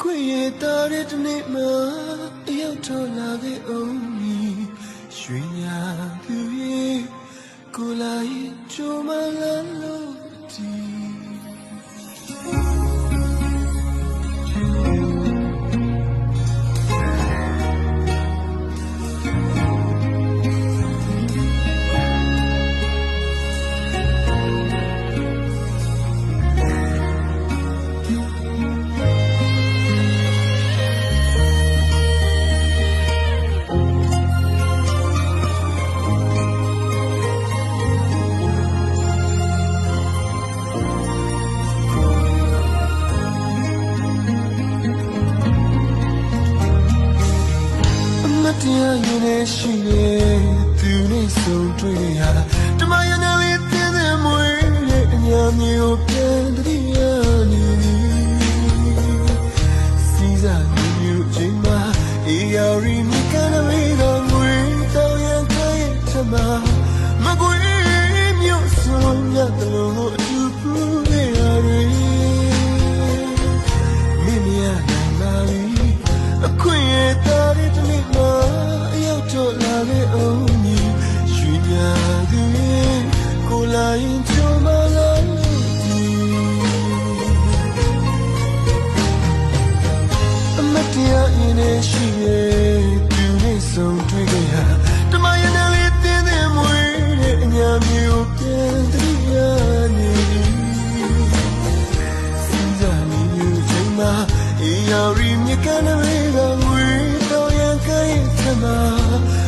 ခွေရတာတဲ့တနေ့မှအရောက်တော်လာခဲ့အောင်နီရွှေညာပြူရဲ့ကိုလာရဲ့ကြိုမလာလို့ဒီ တရားရင်နဲ့ရှိရဲ့သူနဲ့ဆုံးတွေ့ရတမယနာလေးပြင်းတဲ့မွေရဲ့အညာမျိုးပြန်တည်းရနေစီစားနေမျိုးချိန်မှာအေယာရီမိကန်ဝေးတော်ငွေတောင်းရန်ခိုင်းထမမကွေးမျိုးဆုံးရတဲ့လို့အတူပူ ရင်ချုံမလာလို့ဒီအမတရားရင်နဲ့ရှိရဲ့သူနဲ့ဆုံးတွေ့ခဲ့ရတမယနာလေးတင်းတဲ့မွေးတဲ့အညာမျိုးပြန်တည်းရနေစီစားနေမျိုးချိန်မှာအေယာရီမြကန်ဝေးကငွေတော့ရန်ကိုင်းထမမကွေးမျိုး